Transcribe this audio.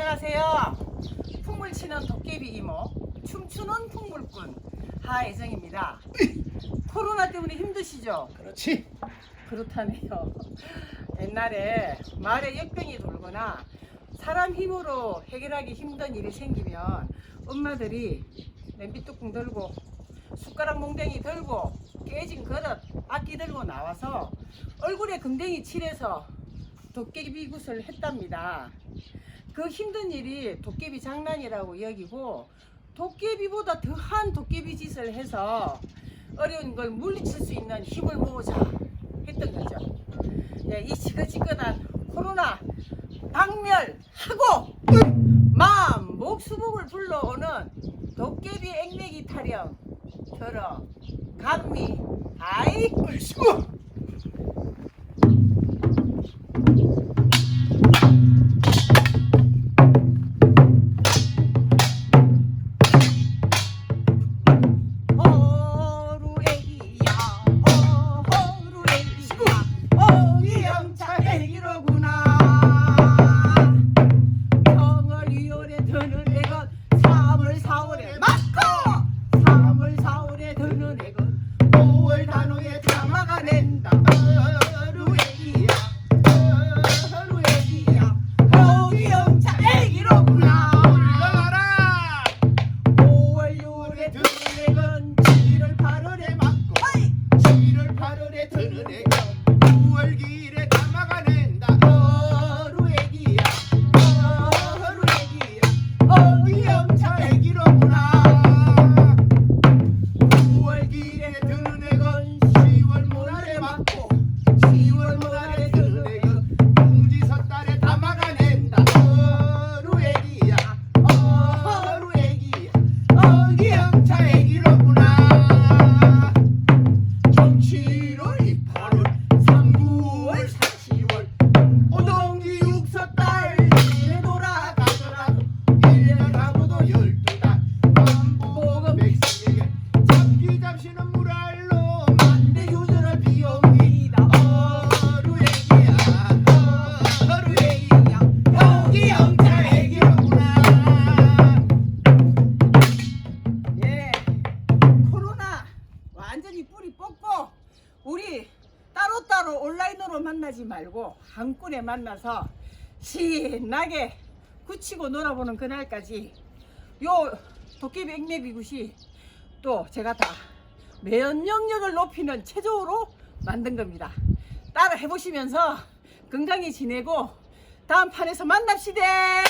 안녕하세요. 풍물 치는 도깨비 이모, 춤추는 풍물꾼 하혜정입니다. 코로나 때문에 힘드시죠? 그렇지. 그렇다네요. 옛날에 말에 역병이 돌거나 사람 힘으로 해결하기 힘든 일이 생기면 엄마들이 냄비 뚜껑 들고 숟가락 몽댕이 들고 깨진 그릇 악기 들고 나와서 얼굴에 금댕이 칠해서 도깨비 굿을 했답니다. 그 힘든 일이 도깨비 장난이라고 여기고 도깨비보다 더한 도깨비 짓을 해서 어려운 걸 물리칠 수 있는 힘을 모으자 했던 거죠. 예, 이 지긋지긋한 코로나 박멸하고 마음 목수복을 불러오는 도깨비 앵매기 타령 들어 감미 아이 얼씨구. 애건 따로따로 온라인으로 만나지 말고 한눈에 만나서 신나게 굳히고 놀아보는 그날까지 요 도깨비 액매비 굿이 또 제가 다 면역력을 높이는 체조로 만든 겁니다. 따라 해보시면서 건강히 지내고 다음 판에서 만납시다.